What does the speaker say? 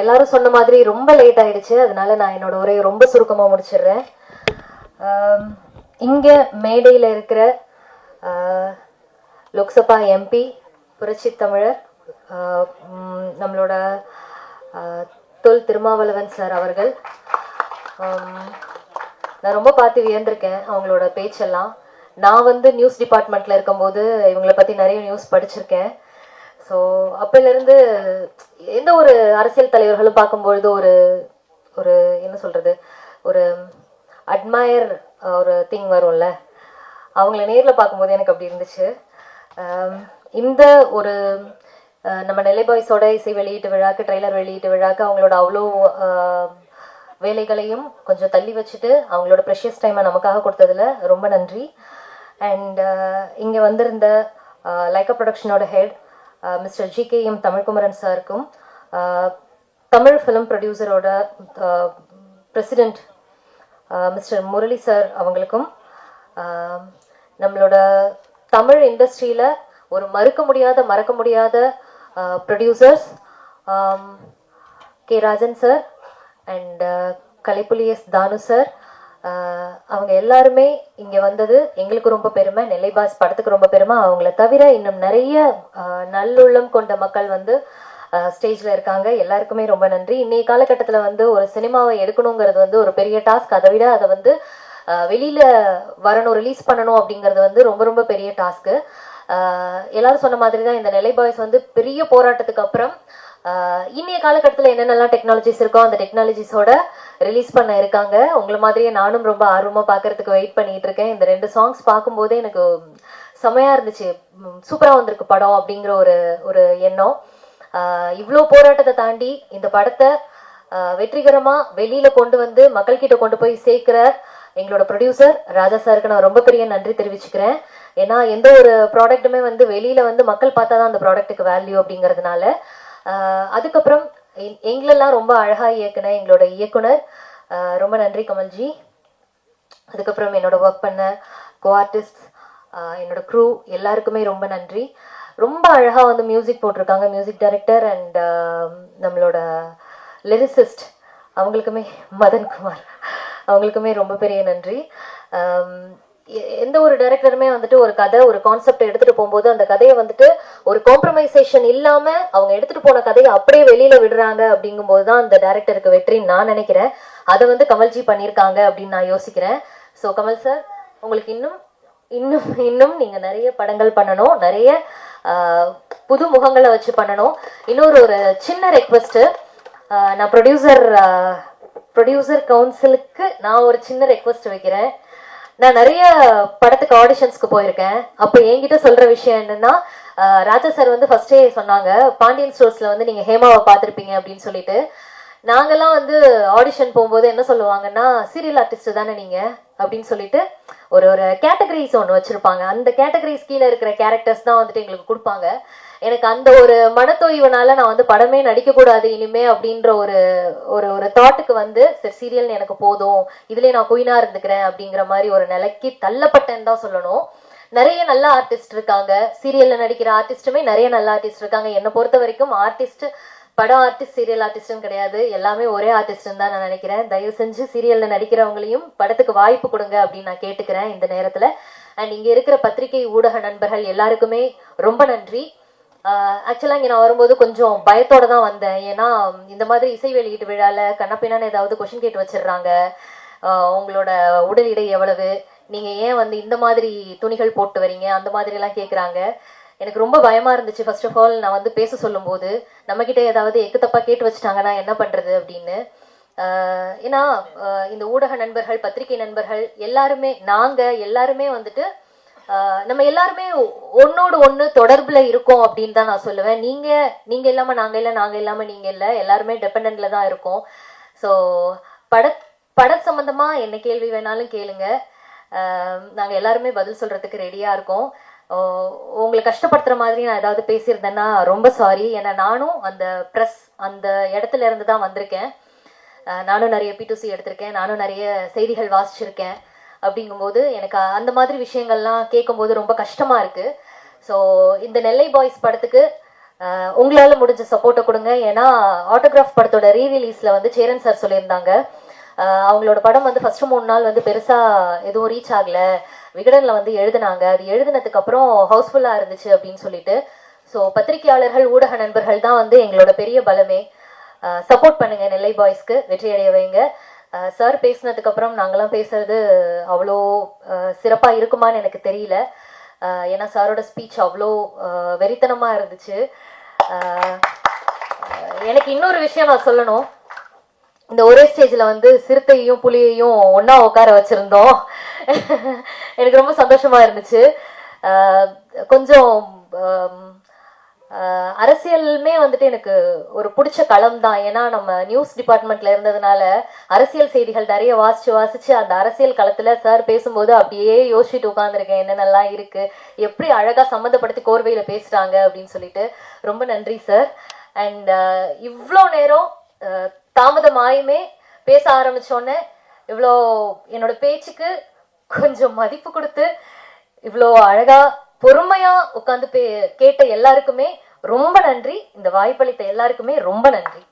எல்லாரும் சொன்ன மாதிரி ரொம்ப லேட் ஆயிடுச்சு. அதனால நான் என்னோட உரையை ரொம்ப சுருக்கமாக முடிச்சிடுறேன். இங்கே மேடையில் இருக்கிற லோக்சபா எம்பி புரட்சி தமிழர் நம்மளோட தொல் திருமாவளவன் சார் அவர்கள். நான் ரொம்ப பார்த்து வியந்திருக்கேன் அவங்களோட பேச்செல்லாம். நான் வந்து நியூஸ் டிபார்ட்மெண்ட்டில் இருக்கும்போது இவங்களை பற்றி நிறைய நியூஸ் படிச்சிருக்கேன். ஸோ அப்போலேருந்து எந்த ஒரு அரசியல் தலைவர்களும் பார்க்கும்பொழுது ஒரு ஒரு என்ன சொல்கிறது ஒரு அட்மயர் ஒரு திங் வரும்ல. அவங்கள நேரில் பார்க்கும்போது எனக்கு அப்படி இருந்துச்சு. இந்த ஒரு நம்ம நெல்லை பாய்ஸோட இசை வெளியீட்டு விழாக்கு ட்ரெய்லர் வெளியீட்டு விழாக்கு அவங்களோட அவ்வளோ வேலைகளையும் கொஞ்சம் தள்ளி வச்சுட்டு அவங்களோட ப்ரெஷியஸ் டைமை நமக்காக கொடுத்ததுல ரொம்ப நன்றி. அண்ட் இங்கே வந்திருந்த Lyca ப்ரொடக்ஷனோட head mister G K M Tamilkumaran சாருக்கும் ஆஹ், தமிழ் ஃபிலிம் ப்ரொடியூசரோட பிரசிடெண்ட் மிஸ்டர் முரளி சார் அவங்களுக்கும் ஆஹ், நம்மளோட தமிழ் இண்டஸ்ட்ரியில் ஒரு மறுக்க முடியாத மறக்க முடியாத producers K Rajan sir and Kalaipuli S Thanu sir அவங்க எல்லாருமே இங்கே வந்தது எங்களுக்கு ரொம்ப பெருமை நெல்லை பாஸ் படத்துக்கு ரொம்ப பெருமை. அவங்கள தவிர இன்னும் நிறைய ஆஹ், நல்லுள்ளம் கொண்ட மக்கள் வந்து ஸ்டேஜில் இருக்காங்க. எல்லாருக்குமே ரொம்ப நன்றி. இன்னைய காலகட்டத்தில் வந்து ஒரு சினிமாவை எடுக்கணுங்கிறது வந்து ஒரு பெரிய டாஸ்க். அதை விட அதை வந்து வெளியில் வெளியில வரணும் ரிலீஸ் பண்ணணும் அப்படிங்கிறது வந்து ரொம்ப ரொம்ப பெரிய டாஸ்க்கு. எல்லாரும் சொன்ன மாதிரி தான் இந்த நெல்லை பாய்ஸ் வந்து பெரிய போராட்டத்துக்கு அப்புறம் இன்னைய காலகட்டத்தில் என்னென்னலாம் டெக்னாலஜிஸ் இருக்கோ அந்த டெக்னாலஜிஸோட ரிலீஸ் பண்ண இருக்காங்க. உங்களை மாதிரியே நானும் ரொம்ப ஆர்வமாக பார்க்கறதுக்கு வெயிட் பண்ணிட்டு இருக்கேன். இந்த ரெண்டு சாங்ஸ் பார்க்கும்போதே எனக்கு செமையாக இருந்துச்சு. சூப்பராக வந்திருக்கு படம் அப்படிங்கிற ஒரு ஒரு எண்ணம். இவ்வளோ போராட்டத்தை தாண்டி இந்த படத்தை வெற்றிகரமாக வெற்றிகரமா வெளியில கொண்டு வந்து மக்கள்கிட்ட கொண்டு போய் சேர்க்கிற எங்களோட ப்ரொடியூசர் ராஜா சாருக்கு நான் ரொம்ப பெரிய நன்றி தெரிவிச்சுக்கிறேன். ஏன்னா எந்த ஒரு ப்ராடக்ட்டுமே வந்து வெளியில் வந்து மக்கள் பார்த்தா தான் அந்த ப்ராடக்ட்டுக்கு வேல்யூ அப்படிங்கிறதுனால அதுக்கப்புறம் எங்களெல்லாம் ரொம்ப அழகாக இயக்குன எங்களோட இயக்குனர் ரொம்ப நன்றி கமல்ஜி. அதுக்கப்புறம் என்னோட ஒர்க் பண்ண கோ ஆர்டிஸ்ட் என்னோட க்ரூ எல்லாருக்குமே ரொம்ப நன்றி. ரொம்ப அழகாக வந்து மியூசிக் போட்டிருக்காங்க மியூசிக் டைரக்டர் அண்ட் நம்மளோட லிரிசிஸ்ட் அவங்களுக்குமே மதன் குமார் அவங்களுக்குமே ரொம்ப பெரிய நன்றி. எந்த ஒரு டைரக்டருமே வந்துட்டு ஒரு கதை ஒரு கான்செப்ட் எடுத்துட்டு போகும்போது அந்த கதையை வந்துட்டு ஒரு காம்ப்ரமைசேஷன் இல்லாம அவங்க எடுத்துட்டு போன கதையை அப்படியே வெளியில விடுறாங்க அப்படிங்கும்போது தான் அந்த டைரக்டருக்கு வெற்றின்னு நான் நினைக்கிறேன். அதை வந்து கமல்ஜி பண்ணியிருக்காங்க அப்படின்னு நான் யோசிக்கிறேன். ஸோ கமல் சார் உங்களுக்கு இன்னும் இன்னும் இன்னும் நீங்க நிறைய படங்கள் பண்ணணும் நிறைய புது முகங்களை வச்சு பண்ணணும். இன்னொரு ஒரு சின்ன ரெக்வெஸ்ட் நான் ப்ரொடியூசர் ப்ரொடியூசர் கவுன்சிலுக்கு நான் ஒரு சின்ன ரெக்வெஸ்ட் வைக்கிறேன். நான் நிறைய படத்துக்கு ஆடிஷன்ஸ்க்கு போயிருக்கேன். அப்போ என்கிட்ட சொல்ற விஷயம் என்னன்னா ராஜா சார் வந்து ஃபர்ஸ்டே சொன்னாங்க பாண்டியன் ஸ்டோர்ஸ்ல வந்து நீங்க ஹேமாவை பார்த்திருப்பீங்க அப்படின்னு சொல்லிட்டு. நாங்கெல்லாம் வந்து ஆடிஷன் போகும்போது என்ன சொல்லுவாங்கன்னா சீரியல் ஆர்டிஸ்ட் தானே நீங்க? அப்படின்னு சொல்லிட்டு ஒரு ஒரு கேட்டகரிஸ் ஒன்று வச்சிருப்பாங்க. அந்த கேட்டகரிஸ் கீழே இருக்கிற கேரக்டர்ஸ் தான் வந்துட்டு எங்களுக்கு கொடுப்பாங்க. எனக்கு அந்த ஒரு மனத்தோய்வுனால நான் வந்து படமே நடிக்க கூடாது இனிமே அப்படின்ற ஒரு ஒரு ஒரு தாட்டுக்கு வந்து சரி சீரியல் எனக்கு போதும் இதுலயே நான் குயினா இருந்துக்கிறேன் அப்படிங்கிற மாதிரி ஒரு நிலைக்கு தள்ளப்பட்டேன்னு தான் சொல்லணும். நிறைய நல்ல ஆர்டிஸ்ட் இருக்காங்க. சீரியல்ல நடிக்கிற ஆர்டிஸ்ட்டுமே நிறைய நல்ல ஆர்டிஸ்ட் இருக்காங்க. என்னை பொறுத்த வரைக்கும் ஆர்டிஸ்ட் படம் ஆர்டிஸ்ட் சீரியல் ஆர்டிஸ்ட்னு கிடையாது. எல்லாமே ஒரே ஆர்டிஸ்ட்னு தான் நான் நினைக்கிறேன். தயவு செஞ்சு சீரியல்ல நடிக்கிறவங்களையும் படத்துக்கு வாய்ப்பு கொடுங்க அப்படின்னு நான் கேட்டுக்கிறேன் இந்த நேரத்துல. அண்ட் இங்க இருக்கிற பத்திரிகை ஊடக நண்பர்கள் எல்லாருக்குமே ரொம்ப நன்றி. ஆக்சுவலாக இங்கே நான் வரும்போது கொஞ்சம் பயத்தோட தான் வந்தேன். ஏன்னா இந்த மாதிரி இசை வெளியீட்டு விழால கண்ணப்பின்னான்னு ஏதாவது கொஷின் கேட்டு வச்சிடுறாங்க. உங்களோட உடல் இடை எவ்வளவு? நீங்க ஏன் வந்து இந்த மாதிரி துணிகள் போட்டு வரீங்க? அந்த மாதிரி எல்லாம் கேக்குறாங்க. எனக்கு ரொம்ப பயமா இருந்துச்சு. ஃபர்ஸ்ட் ஆஃப் ஆல் நான் வந்து பேச சொல்லும்போது நம்ம கிட்ட ஏதாவது எக்கு தப்பா கேட்டு வச்சுட்டாங்கன்னா என்ன பண்றது அப்படின்னு. ஏன்னா இந்த ஊடக நண்பர்கள் பத்திரிகை நண்பர்கள் எல்லாருமே நாங்க எல்லாருமே வந்துட்டு நம்ம எல்லாருமே ஒன்னோடு ஒன்று தொடர்புல இருக்கோம் அப்படின்னு தான் நான் சொல்லுவேன். நீங்க நீங்க இல்லாம நாங்க இல்ல நாங்க இல்லாம நீங்க இல்ல எல்லாருமே டிபெண்ட்ல தான் இருக்கோம். ஸோ பட பட சம்பந்தமா என்ன கேள்வி வேணாலும் கேளுங்க. நாங்க எல்லாருமே பதில் சொல்றதுக்கு ரெடியா இருக்கோம். உங்களை கஷ்டப்படுத்துற மாதிரி நான் ஏதாவது பேசியிருந்தேன்னா ரொம்ப சாரி ஏன்னா நானும் அந்த ப்ரெஸ் அந்த இடத்துல இருந்து தான் வந்திருக்கேன். நானும் நிறைய பிடிசி எடுத்திருக்கேன். நானும் நிறைய செய்திகள் வாசிச்சிருக்கேன். அப்படிங்கும்போது எனக்கு அந்த மாதிரி விஷயங்கள்லாம் கேட்கும்போது ரொம்ப கஷ்டமா இருக்கு. ஸோ இந்த நெல்லை பாய்ஸ் படத்துக்கு உங்களால் உங்களால முடிஞ்ச சப்போர்ட்டை கொடுங்க. ஏன்னா ஆட்டோகிராஃப் படத்தோட ரீ வந்து சேரன் சார் சொல்லியிருந்தாங்க. அவங்களோட படம் வந்து ஃபர்ஸ்ட் மூணு நாள் வந்து பெருசா எதுவும் ரீச் ஆகல. விகடன்ல வந்து எழுதினாங்க. அது எழுதுனதுக்கு அப்புறம் ஹவுஸ்ஃபுல்லா இருந்துச்சு அப்படின்னு சொல்லிட்டு. ஸோ பத்திரிகையாளர்கள் ஊடக நண்பர்கள் தான் வந்து எங்களோட பெரிய பலமே. சப்போர்ட் பண்ணுங்க நெல்லை பாய்ஸ்க்கு. வெற்றி அடைய வைங்க. சார் பேசினதுக்கு அப்புறம் நாங்கெல்லாம் பேசுறது அவ்வளோ சிறப்பாக சிறப்பா இருக்குமான்னு எனக்கு தெரியல. ஏன்னா சாரோட ஸ்பீச் அவ்வளோ வெறித்தனமாக வெறித்தனமா இருந்துச்சு. எனக்கு இன்னொரு விஷயம் நான் சொல்லணும். இந்த ஒரே ஸ்டேஜ்ல வந்து சிறுத்தையும் புலியையும் ஒன்றா உட்கார வச்சிருந்தோம். எனக்கு ரொம்ப சந்தோஷமா இருந்துச்சு. கொஞ்சம் அரசியலுமே வந்துட்டு எனக்கு ஒரு பிடிச்ச களம் தான் ஏன்னா நம்ம நியூஸ் டிபார்ட்மெண்ட்ல இருந்ததுனால அரசியல் செய்திகள் நிறைய வாசிச்சு வாசிச்சு அந்த அரசியல் களத்துல சார் பேசும்போது அப்படியே யோசிச்சுட்டு உட்காந்துருக்கேன் என்னென்னலாம் இருக்கு? எப்படி அழகா சம்மந்தப்படுத்தி கோர்வையில பேசுறாங்க அப்படின்னு சொல்லிட்டு. ரொம்ப நன்றி சார் அண்ட் இவ்வளோ நேரம் தாமதமாயுமே பேச ஆரம்பிச்சோன்னே இவ்வளோ என்னோட பேச்சுக்கு கொஞ்சம் மதிப்பு கொடுத்து இவ்வளோ அழகா பொறுமையா உட்காந்து பே கேட்ட எல்லாருக்குமே ரொம்ப நன்றி. இந்த வாய்ப்பளித்த எல்லாருக்குமே ரொம்ப நன்றி.